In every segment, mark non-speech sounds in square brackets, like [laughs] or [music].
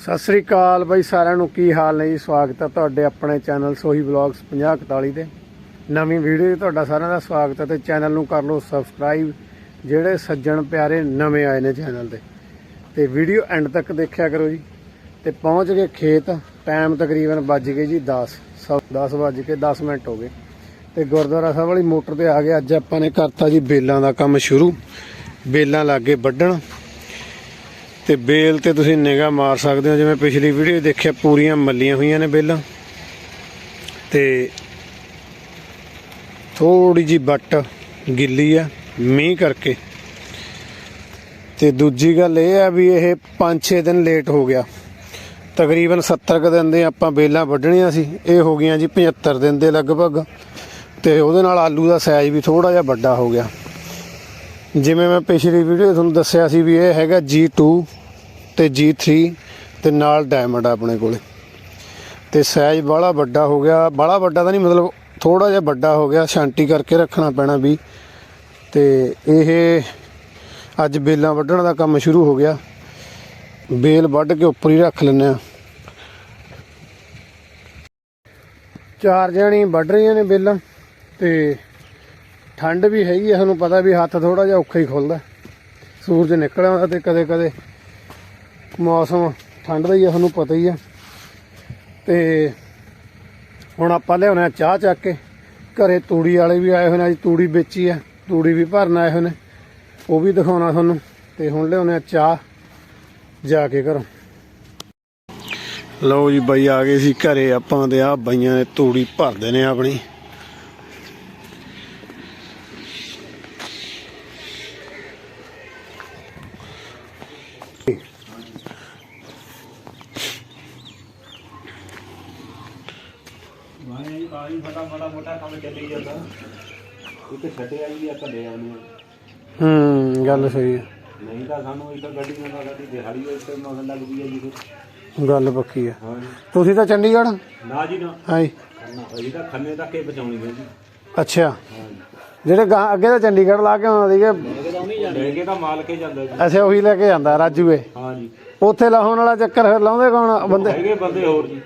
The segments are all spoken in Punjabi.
ਸਤਿ ਸ੍ਰੀ ਅਕਾਲ ਬਾਈ ਸਾਰਿਆਂ ਨੂੰ, ਕੀ ਹਾਲ ਨੇ ਜੀ? ਸਵਾਗਤ ਹੈ ਤੁਹਾਡੇ ਆਪਣੇ ਚੈਨਲ ਸੋਹੀ ਵਲੌਗਸ 5041 ਤੇ। ਨਵੀਂ ਵੀਡੀਓ 'ਚ ਤੁਹਾਡਾ ਸਾਰਿਆਂ ਦਾ ਸਵਾਗਤ ਹੈ ਤੇ ਚੈਨਲ ਨੂੰ ਕਰ ਲਓ ਸਬਸਕ੍ਰਾਈਬ, ਜਿਹੜੇ ਸੱਜਣ ਪਿਆਰੇ ਨਵੇਂ ਆਏ ਨੇ ਚੈਨਲ ਤੇ। ਤੇ ਵੀਡੀਓ ਐਂਡ ਤੱਕ ਦੇਖਿਆ ਕਰੋ ਜੀ। ਤੇ ਪਹੁੰਚ ਗਏ ਖੇਤ, ਟਾਈਮ ਤਕਰੀਬਨ ਵੱਜ ਗਏ ਜੀ 10 10 ਵੱਜ ਕੇ 10 ਮਿੰਟ ਹੋ ਗਏ। ਤੇ ਗੁਰਦੁਆਰਾ ਸਾਹਿਬ ਵਾਲੀ ਮੋਟਰ ਤੇ ਆ ਗਏ, ਅੱਜ ਆਪਾਂ ਨੇ ਕਰਤਾ ਜੀ ਬੇਲਾਂ ਦਾ ਕੰਮ ਸ਼ੁਰੂ। ਬੇਲਾਂ ਲੱਗੇ ਵੱਢਣ। ਤੇ ਬੇਲ ਤੇ ਤੁਸੀਂ ਨਿਗਾਹ ਮਾਰ ਸਕਦੇ ਹੋ। ਜਿਵੇਂ ਪਿਛਲੀ ਵੀਡੀਓ ਦੇਖਿਆ, ਪੂਰੀਆਂ ਮੱਲੀਆਂ ਹੋਈਆਂ ਨੇ ਬੇਲਾਂ। ਤੇ ਥੋੜੀ ਜੀ ਬੱਟ ਗਿੱਲੀ ਆ, ਮੀਂਹ ਕਰਕੇ। ਤੇ ਦੂਜੀ ਗੱਲ ਇਹ ਆ ਵੀ ਇਹ 5-6 ਦਿਨ ਲੇਟ ਹੋ ਗਿਆ। ਤਕਰੀਬਨ 70 ਕੁ ਦਿਨ ਦੇ ਆਪਾਂ ਬੇਲਾਂ ਵੱਢਣੀਆਂ ਸੀ। ਇਹ ਹੋ ਗਈਆਂ ਜੀ 75 ਦਿਨ ਦੇ ਲਗਭਗ। ਤੇ ਉਹਦੇ ਨਾਲ ਆਲੂ ਦਾ ਸਾਈਜ਼ ਵੀ ਥੋੜਾ ਜਿਹਾ ਵੱਡਾ ਹੋ ਗਿਆ। ਜਿਵੇਂ ਮੈਂ ਪਿਛਲੀ ਵੀਡੀਓ ਤੁਹਾਨੂੰ ਦੱਸਿਆ ਸੀ ਵੀ ਇਹ ਹੈਗਾ G2 ਤੇ G3 ਤੇ ਨਾਲ ਡਾਇਮੰਡ ਆ ਆਪਣੇ ਕੋਲੇ। ਤੇ ਸਾਈਜ਼ ਬਾਹਲਾ ਵੱਡਾ ਹੋ ਗਿਆ। ਬਾਹਲਾ ਵੱਡਾ ਤਾਂ ਨਹੀਂ, ਮਤਲਬ ਥੋੜਾ ਜਿਹਾ ਵੱਡਾ ਹੋ ਗਿਆ। ਸ਼ਾਂਤੀ ਕਰਕੇ ਰੱਖਣਾ ਪੈਣਾ ਵੀ। ਤੇ ਇਹ ਅੱਜ ਬੇਲਾਂ ਵੱਢਣ ਦਾ ਕੰਮ ਸ਼ੁਰੂ ਹੋ ਗਿਆ। ਬੇਲ ਵੱਢ ਕੇ ਉੱਪਰ ਹੀ ਰੱਖ ਲੈਂਦੇ ਆ ਚਾਰ ਜਣੀ ਵੱਢ ਰਹੀਆਂ ਨੇ ਬੇਲਾਂ। ਤੇ ਠੰਡ ਵੀ ਹੈਗੀ ਆ। ਤੁਹਾਨੂੰ ਪਤਾ ਵੀ ਹੱਥ ਥੋੜਾ ਜਿਹਾ ਔਖਾ ਹੀ ਖੁੱਲਦਾ। ਸੂਰਜ ਨਿਕਲ ਆਉਂਦਾ ਤੇ ਕਦੇ ਕਦੇ ਮੌਸਮ ਠੰਡ ਦਾ ਹੀ ਆ, ਤੁਹਾਨੂੰ ਪਤਾ ਹੀ ਆ। ਤੇ ਹੁਣ ਆਪਾਂ ਲਿਆਉਣਾ ਚਾਹ ਚੱਕ ਕੇ। ਘਰੇ ਤੂੜੀ ਵਾਲੇ ਵੀ ਆਏ ਹੋਏ ਨੇ, ਅੱਜ ਤੂੜੀ ਵੇਚੀ ਆ, ਤੂੜੀ ਵੀ ਭਰਨ ਆਏ ਹੋਏ ਨੇ। ਉਹ ਵੀ ਦਿਖਾਉਣਾ ਤੁਹਾਨੂੰ, ਤੇ ਹੁਣ ਲਿਆਉਣਾ ਚਾਹ, ਜਾ ਕੇ ਘਰੋਂ। ਲਓ ਜੀ ਬਾਈ, ਆ ਗਏ ਸੀ ਘਰੇ ਆਪਾਂ ਤੇ ਆ ਬਾਈਆਂ ਨੇ ਤੂੜੀ ਭਰਦੇ ਨੇ ਆਪਣੀ। ਵਾਹੀ ਫਟਾ ਫਟਾ ਮੋਟਾ ਕੰਮ ਚੱਲੀ ਜਾਂਦਾ। ਇੱਕ ਛੱਡਿਆ ਹੀ ਆ ਘੱਲੇ ਆਉਨੇ ਹੂੰ ਗੱਲ ਸਹੀ ਹੈ ਨਹੀਂ ਤਾਂ ਸਾਨੂੰ ਇੱਕ ਗੱਡੀਆਂ ਦਾ ਗੱਡੀ ਦਿਹਾੜੀ ਉੱਤੇ ਮਗਨ ਲੱਗਦੀ ਹੈ ਜੀ ਫਿਰ। ਗੱਲ ਪੱਕੀ ਹੈ ਹਾਂ ਜੀ। ਤੁਸੀਂ ਤਾਂ ਚੰਡੀਗੜ੍ਹ? ਨਾ ਜੀ ਨਾ। ਹਾਂਜੀ ਨਾ ਇਹ ਤਾਂ ਖੰਨੇ ਤੱਕ ਹੀ ਬਚਾਉਣੀ ਹੈ ਜੀ। ਅੱਛਾ। ਹਾਂ ਜੀ। ਜਿਹੜੇ ਗਾਂ- ਅੱਗੇ ਤਾਂ ਚੰਡੀਗੜ੍ਹ ਲਾ ਕੇ ਆਉਂਦੇ ਸੀਗੇ। ਲੈ ਕੇ ਤਾਂ ਮਾਲ ਕੇ ਜਾਂਦਾ ਜੀ। ਅੱਛਾ ਉਹੀ ਲੈ ਕੇ ਜਾਂਦਾ ਰਾਜੂਏ। ਹਾਂ ਜੀ। ਉੱਥੇ ਲਾਉਣ ਵਾਲਾ ਚੱਕਰ ਫਿਰ ਲਾਉਂਦੇ ਕੌਣ ਬੰਦੇ ਹੈਗੇ ਬੰਦੇ ਹੋਰ ਜੀ।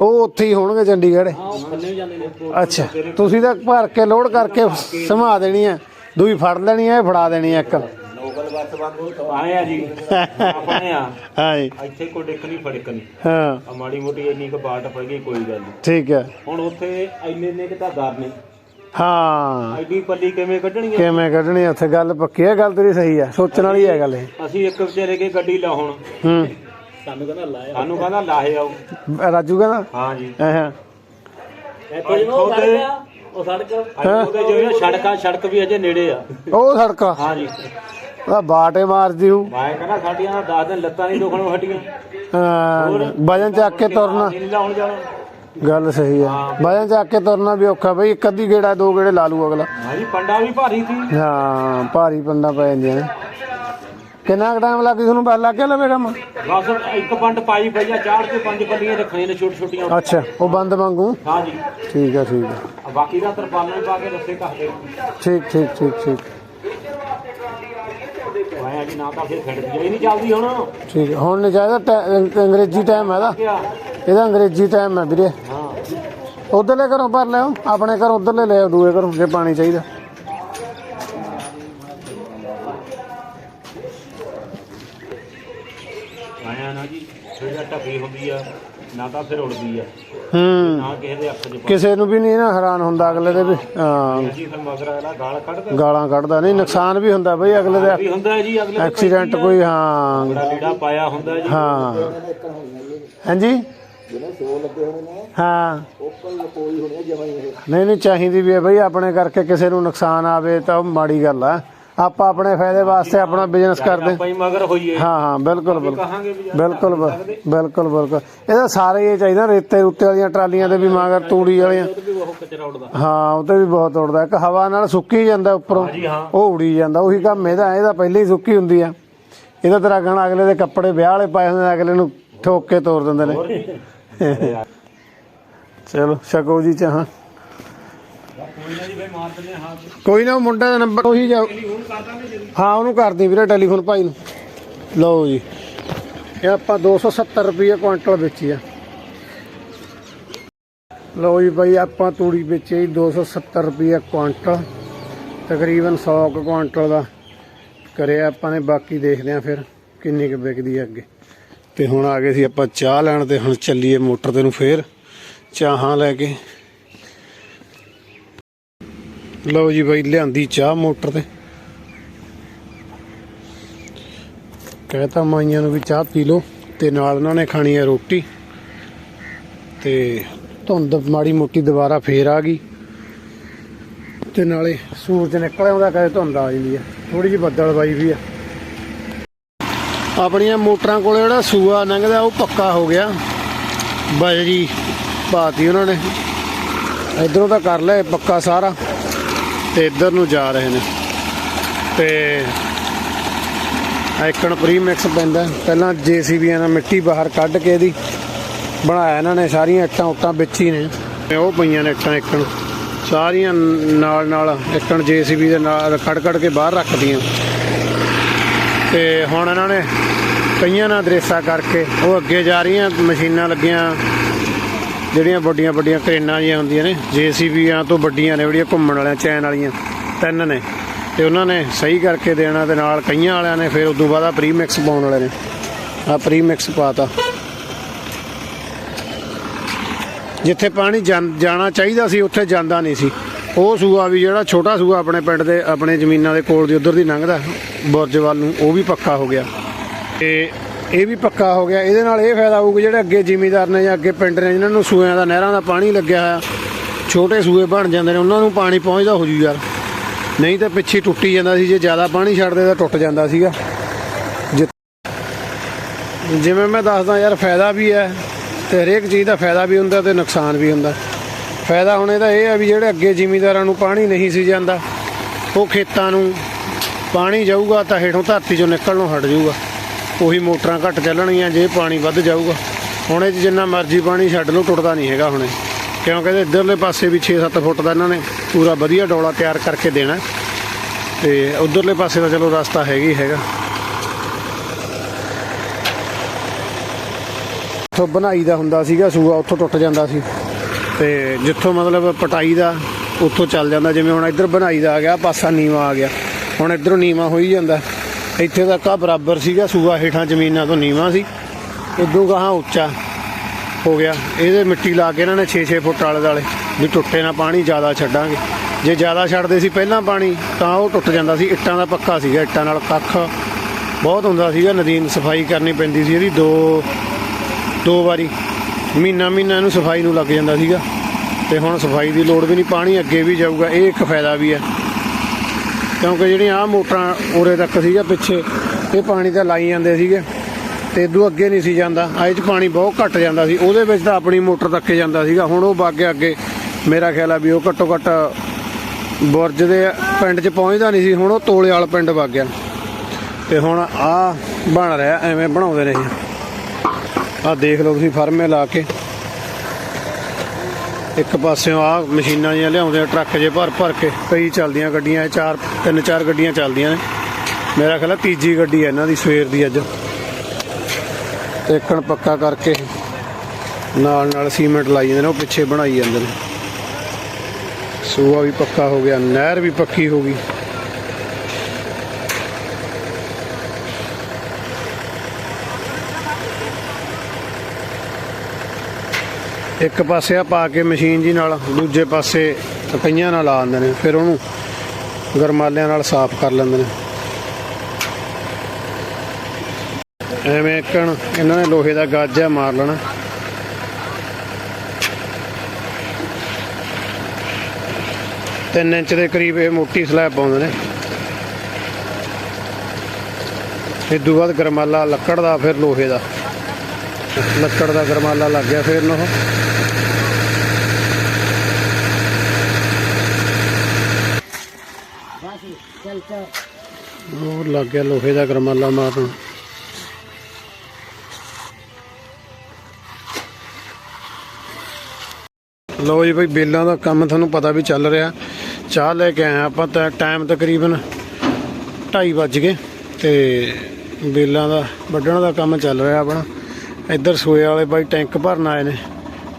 ਉਹ ਉੱਥੇ ਹੀ ਹੋਣਗੇ ਚੰਡੀਗੜ੍ਹ। ਹਾਂ ਉਹ ਖੰਨੇ ਜਾਂਦੇ ਨੇ ਅੱਛਾ ਤੁਸੀਂ ਤਾਂ ਭਰ ਕੇ ਲੋਡ ਕਰਕੇ ਸਮਾ ਦੇਣੀ ਹੈ ਦੂਈ ਫੜ ਲੈਣੀ ਹੈ ਫੜਾ ਦੇਣੀ ਹੈ ਇੱਕ। ਲੋਕਲ ਬੱਸ ਬੰਦ ਆਏ ਆ ਜੀ। ਆਪਣੇ ਆ। [laughs] ਹਾਂਜੀ ਇੱਥੇ ਕੋਈ ਡਿੱਕ ਨਹੀਂ ਫੜਕ ਨਹੀਂ। ਹਾਂ। ਆ ਮਾੜੀ ਮੋਟੀ ਇੰਨੀ ਕੁ ਬਾਟ ਪੈ ਗਈ ਕੋਈ ਗੱਲ ਨਹੀਂ। ਠੀਕ ਹੈ ਹੁਣ ਉੱਥੇ ਇੰਨੇ ਨੇ ਕਿ ਤਾਂ ਦਰ ਨੇ। ਹਾਂ। ਐਡੀ ਪੱਲੀ ਕਿਵੇਂ ਕੱਢਣੀ ਆ? ਕਿਵੇਂ ਕੱਢਣੀ ਉੱਥੇ ਗੱਲ ਪੱਕੀ ਹੈ ਗੱਲ ਤੇਰੀ ਸਹੀ ਹੈ ਸੋਚਣ ਵਾਲੀ ਹੈ ਗੱਲ ਇਹ। ਅਸੀਂ ਇੱਕ ਵਿਚਾਰੇ ਕੇ ਗੱਡੀ ਲਾ ਹੁਣ ਹੂੰ। ਸਾਨੂੰ ਕਹਿੰਦਾ ਲਾਇਆ। ਸਾਨੂੰ ਕਹਿੰਦਾ ਲਾਹੇ ਆਓ। ਰਾਜੂ ਕਹਿੰਦਾ? ਹਾਂ ਜੀ। ਹਾਂ ਇੱਥੇ ਉਹ ਸੜਕ ਉਹ ਸੜਕ। ਉਹਦੇ ਜਿਹੜੇ ਸੜਕਾਂ ਸੜਕ ਵੀ ਅਜੇ ਨੇੜੇ ਆ। ਉਹ ਸੜਕਾ ਹਾਂ ਜੀ। ਉਹਦਾ ਬਾਟੇ ਮਾਰਦੀ ਹੂ। ਮੈਂ ਕਹਿੰਦਾ ਸਾਡੀਆਂ 10 ਦਿਨ ਲੱਤਾਂ ਨਹੀਂ ਦੁਖਣੋਂ ਹਟੀਆਂ। ਹਾਂ ਵਜਨ ਚੱਕ ਕੇ ਤੁਰਨਾ। ਨਹੀਂ ਲਾਉਣ ਜਾਣਾ। ਗੱਲ ਸਹੀ ਹੈ। ਵਜਨ ਚੱਕ ਕੇ ਤੁਰਨਾ ਵੀ ਔਖਾ ਬਈ ਇੱਕ ਅੱਧੀ ਗੇੜਾ ਦੋ ਗੇੜੇ ਲਾ ਲੂ ਅਗਲਾ। ਹਾਂ ਜੀ ਪੰਡਾ ਵੀ ਭਾਰੀ ਸੀ। ਹਾਂ ਭਾਰੀ ਪੰਡਾ ਪੈ ਜਾਂਦੀਆਂ ਨੇ। ਕਿੰਨਾ ਟਾਈਮ ਲੱਗ ਗਿਆ ਤੁਹਾਨੂੰ ਪਤਾ ਲੱਗ ਗਿਆ ਲਵੇ ਕੰਮ? ਬਸ ਇੱਕ ਪੰਡ ਪਾਈ ਪਈ ਆ ਚਾਰ ਤੇ ਪੰਜ ਪੱਲੀਆਂ ਰੱਖਣੀਆਂ ਨੇ ਛੋਟੀ ਛੋਟੀਆਂ। ਅੱਛਾ ਉਹ ਬੰਦ ਵਾਂਗੂ? ਹਾਂ ਜੀ। ਠੀਕ ਹੈ ਠੀਕ ਹੈ ਆ ਬਾਕੀ ਦਾ ਤਰਪਾਲਾਂ ਪਾ ਕੇ ਰੱਸੇ ਕੱਹਦੇ ਠੀਕ ਠੀਕ ਠੀਕ ਠੀਕ। ਆਇਆ ਜੀ ਨਾ ਤਾਂ ਫਿਰ ਖੜ ਗਈ ਨਹੀਂ ਚੱਲਦੀ ਹੁਣ। ਠੀਕ ਹੈ। ਹੁਣ ਟੈ- ਅੰਗਰੇਜ਼ੀ ਟਾਈਮ ਹੈ ਕਿਆ ਇਹਦਾ ਅੰਗਰੇਜ਼ੀ ਟਾਈਮ ਹੈ ਵੀਰੇ। ਹਾਂ। ਉਧਰਲੇ ਘਰੋਂ ਭਰ ਲਿਓ ਆਪਣੇ ਘਰੋਂ ਉਧਰਲੇ ਲੈ ਆਓ ਦੂਏ ਘਰੋਂ ਜੇ ਪਾਣੀ ਚਾਹੀਦਾ ਆਇਆ ਨਾ ਜੀ ਜਿਹੜਾ ਢੱਕੀ ਹੁੰਦੀ ਆ ਨਾ ਤਾਂ ਫਿਰ ਉੜਦੀ ਆ। ਹੂੰ। ਨਾ ਕਿਸੇ ਦੇ ਅੱਖ 'ਚ ਕਿਸੇ ਨੂੰ ਵੀ ਨਹੀਂ ਨਾ ਹੈਰਾਨ ਹੁੰਦਾ ਅਗਲੇ ਦੇ ਵੀ ਹਾਂ। ਜੀ ਫਿਰ ਮਗਰ ਅਗਲਾ ਗਾਲ ਕੱਢਦਾ। ਗਾਲਾਂ ਕੱਢਦਾ। ਨਹੀਂ ਨੁਕਸਾਨ ਵੀ ਹੁੰਦਾ ਬਈ ਅਗਲੇ ਦੇ। ਵੀ ਹੁੰਦਾ ਜੀ ਅਗਲੇ ਦੇ ਐਕਸੀਡੈਂਟ ਕੋਈ ਹਾਂ। ਬੜਾ ਲੀੜਾ ਪਾਇਆ ਹੁੰਦਾ ਜੀ। ਹਾਂ। ਹਾਂਜੀ? ਹਾਂ। ਨਹੀਂ ਨਹੀਂ ਚਾਹੀਦੀ ਵੀ ਹੈ ਬਈ ਆਪਣੇ ਕਰਕੇ ਕਿਸੇ ਨੂੰ ਨੁਕਸਾਨ ਆਵੇ ਤਾਂ ਉਹ ਮਾੜੀ ਗੱਲ ਆ। ਆਪਾਂ ਆਪਣੇ ਫਾਇਦੇ ਵਾਸਤੇ ਆਪਣਾ ਬਿਜ਼ਨਸ ਕਰਦੇ। ਆਪਾਂ ਹੀ ਮਗਰ ਹੋਈਏ। ਹਾਂ ਹਾਂ ਬਿਲਕੁਲ ਬਿਲਕੁਲ। ਬਿਲਕੁਲ ਬਿਲ- ਬਿਲਕੁਲ ਬਿਲਕੁਲ ਇਹਦਾ ਸਾਰੇ ਇਹ ਚਾਹੀਦਾ ਰੇਤੇ ਰੁੱਤੇ ਵਾਲੀਆਂ ਟਰਾਲੀਆਂ ਤੇ ਵੀ ਮਗਰ ਤੂੜੀ ਵਾਲੀਆਂ। ਹਾਂ ਉਹ ਤੇ ਵੀ ਬਹੁਤ ਉੜਦਾ ਇੱਕ ਹਵਾ ਨਾਲ ਸੁੱਕੀ ਜਾਂਦਾ ਉੱਪਰੋਂ ਉਹ ਉੜੀ ਜਾਂਦਾ। ਉਹੀ ਕੰਮ ਇਹਦਾ ਇਹਦਾ ਪਹਿਲੇ ਹੀ ਸੁੱਕੀ ਹੁੰਦੀ ਆ। ਇਹਦਾ ਤੇਰਾ ਗਾਣਾ ਅਗਲੇ ਦੇ ਕੱਪੜੇ ਵਿਆਹ ਵਾਲੇ ਪਾਏ ਹੁੰਦੇ ਨੇ ਅਗਲੇ ਨੂੰ ਠੋਕ ਕੇ ਤੋੜ ਦਿੰਦੇ ਨੇ। ਚਲੋ ਛਕੋ ਜੀ ਚਾਹਾਂ। ਕੋਈ ਨਾ ਉਹ ਮੁੰਡੇ ਦਾ ਨੰਬਰ ਉਹੀ ਜਾ ਹਾਂ, ਉਹਨੂੰ ਕਰਦੀ ਵੀਰੇ ਟੈਲੀਫੋਨ ਭਾਈ ਨੂੰ। ਲਓ ਜੀ। ਇਹ ਆਪਾਂ 270 ਰੁਪਏ ਕੁਇੰਟਲ ਵੇਚੀ ਆ। ਲਓ ਜੀ ਭਾਈ, ਆਪਾਂ ਤੂੜੀ ਵੇਚੀ 270 ਰੁਪਏ ਕੁਇੰਟਲ। ਤਕਰੀਬਨ 100 ਕੁਇੰਟਲ ਦਾ ਕਰਿਆ ਆਪਾਂ ਨੇ, ਬਾਕੀ ਦੇਖਦੇ ਆ ਫਿਰ ਕਿੰਨੀ ਕੁ ਵਿਕਦੀ ਆ ਅੱਗੇ। ਤੇ ਹੁਣ ਆ ਗਏ ਸੀ ਆਪਾਂ ਚਾਹ ਲੈਣ ਤੇ ਹੁਣ ਚੱਲੀਏ ਮੋਟਰ ਤੇ ਨੂੰ ਫੇਰ, ਚਾਹਾਂ ਲੈ ਕੇ। ਲਓ ਜੀ ਬਾਈ, ਲਿਆਂਦੀ ਚਾਹ ਮੋਟਰ ਤੇ। ਕਹਤਾ ਮਾਈਆਂ ਨੂੰ ਵੀ ਚਾਹ ਪੀ ਲਓ ਤੇ ਨਾਲ ਉਹਨਾਂ ਨੇ ਖਾਣੀ ਹੈ ਰੋਟੀ। ਤੇ ਧੁੰਦ ਮਾੜੀ ਮੋਟੀ ਦੁਬਾਰਾ ਫੇਰ ਆ ਗਈ। ਤੇ ਨਾਲੇ ਸੂਰਜ ਨਿਕਲ ਆਉਂਦਾ, ਕਦੇ ਧੁੰਦ ਆ ਜਾਂਦੀ ਆ ਥੋੜੀ ਜਿਹੀ ਬੱਦਲਬਾਈ ਵੀ ਆ। ਆਪਣੀਆਂ ਮੋਟਰਾਂ ਕੋਲੇ ਜਿਹੜਾ ਸੂਆ ਲੰਘਦਾ, ਉਹ ਪੱਕਾ ਹੋ ਗਿਆ। ਬਜਰੀ ਪਾਤੀ ਉਹਨਾਂ ਨੇ। ਇਧਰੋਂ ਤਾਂ ਕਰ ਲਿਆ ਪੱਕਾ ਸਾਰਾ। ਤੇ ਇੱਧਰ ਨੂੰ ਜਾ ਰਹੇ ਨੇ। ਤੇ ਆਈਕਨ ਪ੍ਰੀਮਿਕਸ ਪੈਂਦਾ। ਪਹਿਲਾਂ ਜੀਸੀਬੀਆਂ ਨਾਲ ਮਿੱਟੀ ਬਾਹਰ ਕੱਢ ਕੇ ਇਹਦੀ ਬਣਾਇਆ ਇਹਨਾਂ ਨੇ, ਸਾਰੀਆਂ ਇੱਟਾਂ ਉੱਟਾਂ ਵਿੱਚ ਹੀ ਨੇ। ਤੇ ਉਹ ਪਈਆਂ ਨੇ ਇੱਟਾਂ ਇੱਕਣ ਸਾਰੀਆਂ ਨਾਲ ਨਾਲ ਇੱਕਣ ਜੀਸੀਬੀ ਦੇ ਨਾਲ ਕੱਢ ਕੱਢ ਕੇ ਬਾਹਰ ਰੱਖਦੀਆਂ ਤੇ ਹੁਣ ਇਹਨਾਂ ਨੇ ਕਈਆਂ ਨਾਲ ਦਰੇਸਾ ਕਰਕੇ ਉਹ ਅੱਗੇ ਜਾ ਰਹੀਆਂ, ਮਸ਼ੀਨਾਂ ਲੱਗੀਆਂ। ਜਿਹੜੀਆਂ ਵੱਡੀਆਂ ਵੱਡੀਆਂ ਕਰੇਨਾਂ ਜੀਆਂ ਹੁੰਦੀਆਂ ਨੇ, ਜੀਸੀਬੀਆਂ ਤੋਂ ਵੱਡੀਆਂ ਨੇ, ਜਿਹੜੀਆਂ ਘੁੰਮਣ ਵਾਲੀਆਂ, ਚੈਨ ਵਾਲੀਆਂ, ਤਿੰਨ ਨੇ। ਤੇ ਉਹਨਾਂ ਨੇ ਸਹੀ ਕਰਕੇ ਦੇਣਾ ਤੇ ਨਾਲ ਕਈਆਂ ਵਾਲਿਆਂ ਨੇ ਫਿਰ ਉਦੋਂ ਬਾਅਦ ਆ ਪ੍ਰੀਮਿਕਸ ਪਾਉਣ ਵਾਲੇ ਨੇ। ਆ ਪ੍ਰੀਮਿਕਸ ਪਾਤਾ। ਜਿੱਥੇ ਪਾਣੀ ਜਾਂ- ਜਾਣਾ ਚਾਹੀਦਾ ਸੀ, ਉੱਥੇ ਜਾਂਦਾ ਨਹੀਂ ਸੀ। ਉਹ ਸੂਆ ਵੀ ਜਿਹੜਾ ਛੋਟਾ ਸੂਆ ਆਪਣੇ ਪਿੰਡ ਦੇ, ਆਪਣੇ ਜ਼ਮੀਨਾਂ ਦੇ ਕੋਲ ਦੀ, ਉਧਰ ਦੀ ਲੰਘਦਾ ਬੁਰਜਵਾਲ ਨੂੰ, ਉਹ ਵੀ ਪੱਕਾ ਹੋ ਗਿਆ। ਤੇ ਇਹ ਵੀ ਪੱਕਾ ਹੋ ਗਿਆ। ਇਹਦੇ ਨਾਲ ਇਹ ਫਾਇਦਾ ਹੋਊਗਾ ਜਿਹੜੇ ਅੱਗੇ ਜ਼ਿਮੀਦਾਰ ਨੇ ਜਾਂ ਅੱਗੇ ਪਿੰਡ ਨੇ, ਜਿਨ੍ਹਾਂ ਨੂੰ ਸੂਇਆਂ ਦਾ, ਨਹਿਰਾਂ ਦਾ ਪਾਣੀ ਲੱਗਿਆ ਹੋਇਆ, ਛੋਟੇ ਸੂਏ ਬਣ ਜਾਂਦੇ ਨੇ, ਉਹਨਾਂ ਨੂੰ ਪਾਣੀ ਪਹੁੰਚਦਾ ਹੋ ਜੂ ਯਾਰ। ਨਹੀਂ ਤਾਂ ਪਿੱਛੇ ਟੁੱਟੀ ਜਾਂਦਾ ਸੀ, ਜੇ ਜ਼ਿਆਦਾ ਪਾਣੀ ਛੱਡਦੇ ਤਾਂ ਟੁੱਟ ਜਾਂਦਾ ਸੀਗਾ। ਜਿ- ਜਿਵੇਂ ਮੈਂ ਦੱਸਦਾ ਯਾਰ, ਫਾਇਦਾ ਵੀ ਹੈ ਤੇ ਹਰੇਕ ਚੀਜ਼ ਦਾ ਫਾਇਦਾ ਵੀ ਹੁੰਦਾ ਤੇ ਨੁਕਸਾਨ ਵੀ ਹੁੰਦਾ। ਫਾਇਦਾ ਹੁਣ ਇਹਦਾ ਇਹ ਹੈ ਵੀ ਜਿਹੜੇ ਅੱਗੇ ਜ਼ਿਮੀਦਾਰਾਂ ਨੂੰ ਪਾਣੀ ਨਹੀਂ ਸੀ ਜਾਂਦਾ, ਉਹ ਖੇਤਾਂ ਨੂੰ ਪਾਣੀ ਜਾਊਗਾ ਤਾਂ ਹੇਠੋਂ ਧਰਤੀ ਚੋਂ ਨਿਕਲਣੋਂ ਹਟ ਜਾਊਗਾ। ਉਹੀ ਮੋਟਰਾਂ ਘੱਟ ਚੱਲਣਗੀਆਂ, ਜੇ ਪਾਣੀ ਵੱਧ ਜਾਊਗਾ। ਹੁਣ ਇਹ 'ਚ ਜਿੰਨਾ ਮਰਜ਼ੀ ਪਾਣੀ ਛੱਡ ਲਓ, ਟੁੱਟਦਾ ਨਹੀਂ ਹੈਗਾ ਹੁਣੇ। ਕਿਉਂਕਿ ਇਹਦੇ ਇੱਧਰਲੇ ਪਾਸੇ ਵੀ 6-7 ਫੁੱਟ ਦਾ ਇਹਨਾਂ ਨੇ ਪੂਰਾ ਵਧੀਆ ਡੋਲਾ ਤਿਆਰ ਕਰਕੇ ਦੇਣਾ। ਤੇ ਉਧਰਲੇ ਪਾਸੇ ਦਾ ਚਲੋ ਰਸਤਾ ਹੈਗਾ ਹੀ ਹੈਗਾ। ਉੱਥੋਂ ਬਣਾਈ ਦਾ ਹੁੰਦਾ ਸੀਗਾ, ਸੂਆ ਉੱਥੋਂ ਟੁੱਟ ਜਾਂਦਾ ਸੀ। ਤੇ ਜਿੱਥੋਂ ਮਤਲਬ ਪਟਾਈ ਦਾ, ਉੱਥੋਂ ਚੱਲ ਜਾਂਦਾ। ਜਿਵੇਂ ਹੁਣ ਇੱਧਰ ਬਣਾਈ ਦਾ ਆ ਗਿਆ, ਪਾਸਾ ਨੀਵਾ ਆ ਗਿਆ। ਹੁਣ ਇੱਧਰੋਂ ਨੀਵਾ ਹੋਈ ਜਾਂਦਾ। ਇੱਥੇ ਤੱਕ ਆ ਬਰਾਬਰ ਸੀਗਾ, ਸੂਆ ਹੇਠਾਂ ਜ਼ਮੀਨਾਂ ਤੋਂ ਨੀਵਾ ਸੀ, ਉਦੋਂ ਗਾਹਾਂ ਉੱਚਾ ਹੋ ਗਿਆ। ਇਹਦੇ ਮਿੱਟੀ ਲਾ ਕੇ ਇਹਨਾਂ ਨੇ 6-6 ਫੁੱਟ ਆਲੇ ਦਾਲੇ ਵੀ ਟੁੱਟੇ ਨਾ, ਪਾਣੀ ਜ਼ਿਆਦਾ ਛੱਡਾਂਗੇ। ਜੇ ਜ਼ਿਆਦਾ ਛੱਡਦੇ ਸੀ ਪਹਿਲਾਂ ਪਾਣੀ, ਤਾਂ ਉਹ ਟੁੱਟ ਜਾਂਦਾ ਸੀ। ਇੱਟਾਂ ਦਾ ਪੱਕਾ ਸੀਗਾ, ਇੱਟਾਂ ਨਾਲ ਕੱਖ ਬਹੁਤ ਹੁੰਦਾ ਸੀਗਾ। ਨਦੀਨ ਸਫ਼ਾਈ ਕਰਨੀ ਪੈਂਦੀ ਸੀ ਇਹਦੀ, ਦੋ ਦੋ ਵਾਰੀ। ਮਹੀਨਾ ਮਹੀਨਾ ਇਹਨੂੰ ਸਫ਼ਾਈ ਨੂੰ ਲੱਗ ਜਾਂਦਾ ਸੀਗਾ। ਤੇ ਹੁਣ ਸਫ਼ਾਈ ਦੀ ਲੋੜ ਵੀ ਨਹੀਂ, ਪਾਣੀ ਅੱਗੇ ਵੀ ਜਾਊਗਾ। ਇਹ ਇੱਕ ਫਾਇਦਾ ਵੀ ਹੈ। ਕਿਉਂਕਿ ਜਿਹੜੀਆਂ ਆ ਮੋਟਰਾਂ ਉਰੇ ਤੱਕ ਸੀਗਾ ਪਿੱਛੇ, ਇਹ ਪਾਣੀ ਤਾਂ ਲਾਈ ਜਾਂਦੇ ਸੀਗੇ। ਤੇ ਇਦੋਂ ਅੱਗੇ ਨਹੀਂ ਸੀ ਜਾਂਦਾ। ਆਏ ਚ ਪਾਣੀ ਬਹੁਤ ਘੱਟ ਜਾਂਦਾ ਸੀ। ਉਹਦੇ ਵਿੱਚ ਤਾਂ ਆਪਣੀ ਮੋਟਰ ਤੱਕ ਜਾਂਦਾ ਸੀਗਾ। ਹੁਣ ਉਹ ਬਾਗੇ ਅੱਗੇ ਮੇਰਾ ਖਿਆਲ ਆ ਵੀ ਉਹ ਘੱਟੋ ਘੱਟ ਬੁਰਜ ਦੇ ਪਿੰਡ 'ਚ ਪਹੁੰਚਦਾ ਨਹੀਂ ਸੀ। ਹੁਣ ਉਹ ਤੋਲੇ ਵਾਲ ਪਿੰਡ ਵਗ ਗਿਆ ਤੇ ਹੁਣ ਆ ਬਣ ਰਿਹਾ, ਐਵੇਂ ਬਣਾਉਂਦੇ ਨੇ ਇਹ। ਆ ਦੇਖ ਲਓ ਤੁਸੀਂ ਫਰਮੇ ਲਾ ਕੇ। ਇੱਕ ਪਾਸਿਓਂ ਆ ਮਸ਼ੀਨਾਂ ਜਿਹੀਆਂ ਲਿਆਉਂਦੇ ਆ, ਟਰੱਕ ਜੇ ਭਰ ਭਰ ਕੇ, ਕਈ ਚੱਲਦੀਆਂ ਗੱਡੀਆਂ ਚਾਰ, ਤਿੰਨ ਚਾਰ ਗੱਡੀਆਂ ਚੱਲਦੀਆਂ ਨੇ। ਮੇਰਾ ਖਿਆਲ ਆ ਤੀਜੀ ਗੱਡੀ ਹੈ ਇਹਨਾਂ ਦੀ ਸਵੇਰ ਦੀ ਅੱਜ। ਤੇ ਪੱਕਾ ਕਰਕੇ ਨਾਲ ਨਾਲ ਸੀਮੈਂਟ ਲਾਈ ਜਾਂਦੇ ਨੇ, ਉਹ ਪਿੱਛੇ ਬਣਾਈ ਜਾਂਦੇ ਨੇ। ਸੂਆ ਵੀ ਪੱਕਾ ਹੋ ਗਿਆ, ਨਹਿਰ ਵੀ ਪੱਕੀ ਹੋ ਗਈ। ਇੱਕ ਪਾਸੇ ਆ ਪਾ ਕੇ ਮਸ਼ੀਨ ਜੀ ਨਾਲ, ਦੂਜੇ ਪਾਸੇ ਕਈਆਂ ਨਾਲ ਲਾ ਦਿੰਦੇ ਨੇ, ਫਿਰ ਉਹਨੂੰ ਗਰਮਾਲਿਆਂ ਨਾਲ ਸਾਫ਼ ਕਰ ਲੈਂਦੇ ਨੇ। ਐਵੇਂ ਇੱਕਣ, ਇਹਨਾਂ ਨੇ ਲੋਹੇ ਦਾ ਗਾਜਾ ਮਾਰ ਲੈਣਾ। ਤਿੰਨ ਇੰਚ ਦੇ ਕਰੀਬ ਇਹ ਮੋਟੀ ਸਲੈਬ ਪਾਉਂਦੇ ਨੇ। ਇਹ ਤੋਂ ਬਾਅਦ ਗਰਮਾਲਾ ਲੱਕੜ ਦਾ, ਫਿਰ ਲੋਹੇ ਦਾ। ਲੱਕੜ ਦਾ ਗਰਮਾਲਾ ਲੱਗ ਗਿਆ ਫਿਰ ਨੂੰ ਉਹ ਉਹ ਲੱਗ ਗਿਆ ਲੋਹੇ ਦਾ ਗਰਮਾਲਾ ਮਾਰਨ। ਲੋ ਜੀ ਬਈ, ਬੇਲਾਂ ਦਾ ਕੰਮ ਤੁਹਾਨੂੰ ਪਤਾ ਵੀ ਚੱਲ ਰਿਹਾ। ਚਾਹ ਲੈ ਕੇ ਆਏ ਆਪਾਂ ਤਾਂ, ਟਾਈਮ ਤਕਰੀਬਨ 2:30 ਵੱਜ ਗਏ ਤੇ ਬੇਲਾਂ ਦਾ, ਵੱਢਣ ਦਾ ਕੰਮ ਚੱਲ ਰਿਹਾ ਆਪਣਾ। ਇੱਧਰ ਸੋਏ ਵਾਲੇ ਬਾਈ ਟੈਂਕ ਭਰਨ ਆਏ ਨੇ।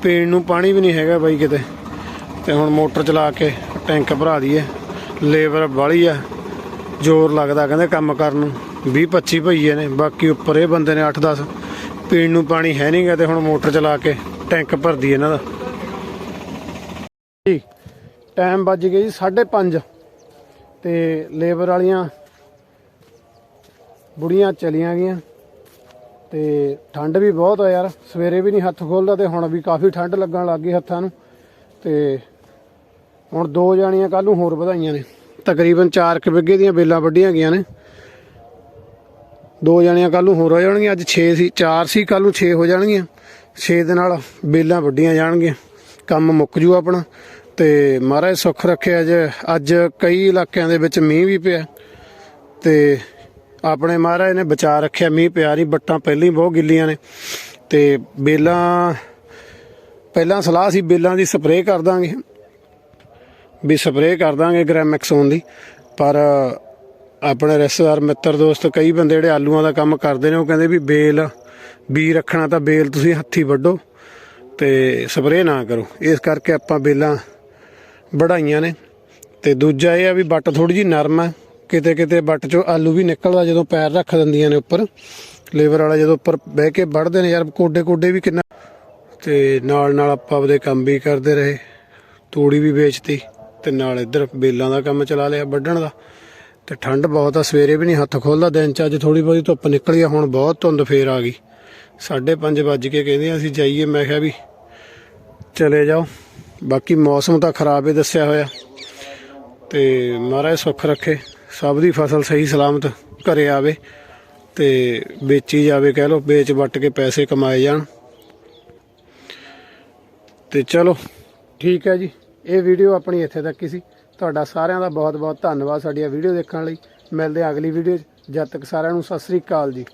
ਪੀਣ ਨੂੰ ਪਾਣੀ ਵੀ ਨਹੀਂ ਹੈਗਾ ਬਾਈ ਕਿਤੇ। ਤੇ ਹੁਣ ਮੋਟਰ ਚਲਾ ਕੇ ਟੈਂਕ ਭਰਾ ਦਈਏ। ਲੇਬਰ ਵਾਲੀ ਆ। ਜ਼ੋਰ ਲੱਗਦਾ, ਕਹਿੰਦੇ ਕੰਮ ਕਰਨ ਨੂੰ। 20 25 ਭਈਏ ਨੇ, ਬਾਕੀ ਉੱਪਰ ਇਹ ਬੰਦੇ ਨੇ 8 10 ਪੀਣ ਨੂੰ ਪਾਣੀ ਹੈ ਨਹੀਂਗਾ ਤੇ ਹੁਣ ਮੋਟਰ ਚਲਾ ਕੇ ਟੈਂਕ ਭਰਦੀ ਇਹਨਾਂ ਦਾ। ਜੀ, ਟਾਈਮ ਵੱਜ ਗਿਆ ਜੀ 5:30 ਤੇ ਲੇਬਰ ਵਾਲੀਆਂ ਬੁੜੀਆਂ ਚਲੀਆਂ ਗਈਆਂ। ਤੇ ਠੰਡ ਵੀ ਬਹੁਤ ਆ ਯਾਰ, ਸਵੇਰੇ ਵੀ ਨਹੀਂ ਹੱਥ ਖੋਲਦਾ ਤੇ ਹੁਣ ਵੀ ਕਾਫੀ ਠੰਡ ਲੱਗਣ ਲੱਗ ਗਈ ਹੱਥਾਂ ਨੂੰ। ਤੇ ਹੁਣ ਦੋ ਜਾਣੀਆਂ ਕੱਲ ਨੂੰ ਹੋਰ ਵਧਾਈਆਂ ਨੇ। ਤਕਰੀਬਨ 4 ਕੁ ਬਿੱਗੇ ਦੀਆਂ ਬੇਲਾਂ ਵੱਢੀਆਂ ਗਈਆਂ ਨੇ। ਦੋ ਜਾਣੀਆਂ ਕੱਲ ਨੂੰ ਹੋਰ ਹੋ ਜਾਣਗੀਆਂ, ਅੱਜ 6 ਸੀ 4 ਸੀ ਕੱਲ ਨੂੰ 6 ਹੋ ਜਾਣਗੀਆਂ। 6 ਦੇ ਨਾਲ ਬੇਲਾਂ ਵੱਢੀਆਂ ਜਾਣਗੀਆਂ। ਕੰਮ ਮੁੱਕ ਜੂ ਆਪਣਾ। ਤੇ ਮਹਾਰਾਜ ਸੁੱਖ ਰੱਖਿਆ ਅੱਜ ਅੱਜ ਕਈ ਇਲਾਕਿਆਂ ਦੇ ਵਿੱਚ ਮੀਂਹ ਵੀ ਪਿਆ। ਤੇ ਆਪਣੇ ਮਹਾਰਾਜ ਨੇ ਬਚਾ ਰੱਖਿਆ ਮੀਂਹ ਪਿਆ ਨਹੀਂ ਬੱਟਾਂ ਪਹਿਲਾਂ ਹੀ ਬਹੁਤ ਗਿੱਲੀਆਂ ਨੇ। ਤੇ ਬੇਲਾਂ, ਪਹਿਲਾਂ ਸਲਾਹ ਸੀ ਬੇਲਾਂ ਦੀ ਸਪਰੇਅ ਕਰ ਦਾਂਗੇ। ਵੀ ਸਪਰੇਅ ਕਰ ਦਾਂਗੇ ਗ੍ਰੈਮੈਕਸੋਨ ਦੀ, ਪਰ ਆਪਣੇ ਰਿਸ਼ਤੇਦਾਰ, ਮਿੱਤਰ, ਦੋਸਤ ਕਈ ਬੰਦੇ ਜਿਹੜੇ ਆਲੂਆਂ ਦਾ ਕੰਮ ਕਰਦੇ ਨੇ, ਉਹ ਕਹਿੰਦੇ ਵੀ ਬੇਲ ਬੀ ਰੱਖਣਾ ਤਾਂ ਬੇਲ ਤੁਸੀਂ ਹੱਥੀ ਵੱਢੋ ਤੇ ਸਪਰੇਅ ਨਾ ਕਰੋ। ਇਸ ਕਰਕੇ ਆਪਾਂ ਬੇਲਾਂ ਵਢਾਈਆਂ ਨੇ। ਤੇ ਦੂਜਾ ਇਹ ਆ ਵੀ ਬੱਟ ਥੋੜੀ ਜੀ ਨਰਮ ਆ। ਕਿਤੇ ਕਿਤੇ ਬੱਟ ਚੋਂ ਆਲੂ ਵੀ ਨਿਕਲਦਾ ਜਦੋਂ ਪੈਰ ਰੱਖ ਦਿੰਦੀਆਂ ਨੇ ਉੱਪਰ। ਲੇਬਰ ਵਾਲਾ ਜਦੋਂ ਉੱਪਰ ਬਹਿ ਕੇ ਵੱਢਦੇ ਨੇ, ਯਾਰ ਕੋਡੇ ਕੋਡੇ ਵੀ ਕਿੰਨਾ। ਤੇ ਨਾਲ ਨਾਲ ਆਪਾਂ ਆਪਦੇ ਕੰਮ ਵੀ ਕਰਦੇ ਰਹੇ। ਤੂੜੀ ਵੀ ਵੇਚਤੀ। ਤੇ ਨਾਲ ਇੱਧਰ ਬੇਲਾਂ ਦਾ ਕੰਮ ਚਲਾ ਲਿਆ ਵੱਢਣ ਦਾ। ਤੇ ਠੰਡ ਬਹੁਤ ਆ, ਸਵੇਰੇ ਵੀ ਨਹੀਂ ਹੱਥ ਖੋਲਦਾ, ਦਿਨ ਚ ਅੱਜ ਥੋੜੀ ਬਹੁਤੀ ਧੁੱਪ ਨਿਕਲੀ ਆ, ਹੁਣ ਬਹੁਤ ਧੁੰਦ ਫੇਰ ਆ ਗਈ। 5:30 ਵੱਜ ਕੇ ਕਹਿੰਦੇ ਅਸੀਂ ਜਾਈਏ, ਮੈਂ ਕਿਹਾ ਵੀ ਚਲੇ ਜਾਓ। ਬਾਕੀ ਮੌਸਮ ਤਾਂ ਖਰਾਬ ਹੀ ਦੱਸਿਆ ਹੋਇਆ। ਤੇ ਮਹਾਰਾਜ ਸੁੱਖ ਰੱਖੇ, ਸਭ ਦੀ ਫਸਲ ਸਹੀ ਸਲਾਮਤ ਘਰੇ ਆਵੇ ਤੇ ਵੇਚੀ ਜਾਵੇ ਕਹਿ ਲਓ, ਵੇਚ ਵੱਟ ਕੇ ਪੈਸੇ ਕਮਾਏ ਜਾਣ। ਤੇ ਚਲੋ, ਠੀਕ ਹੈ ਜੀ। ਇਹ ਵੀਡੀਓ ਆਪਣੀ ਇੱਥੇ ਤੱਕ ਹੀ ਸੀ। ਤੁਹਾਡਾ ਸਾਰਿਆਂ ਦਾ ਬਹੁਤ ਬਹੁਤ ਧੰਨਵਾਦ ਸਾਡੀਆਂ ਵੀਡੀਓ ਦੇਖਣ ਲਈ। ਮਿਲਦੇ ਹਾਂ ਅਗਲੀ ਵੀਡੀਓ 'ਚ। ਜਦ ਤੱਕ ਸਾਰਿਆਂ ਨੂੰ ਸਤਿ ਸ੍ਰੀ ਅਕਾਲ ਜੀ।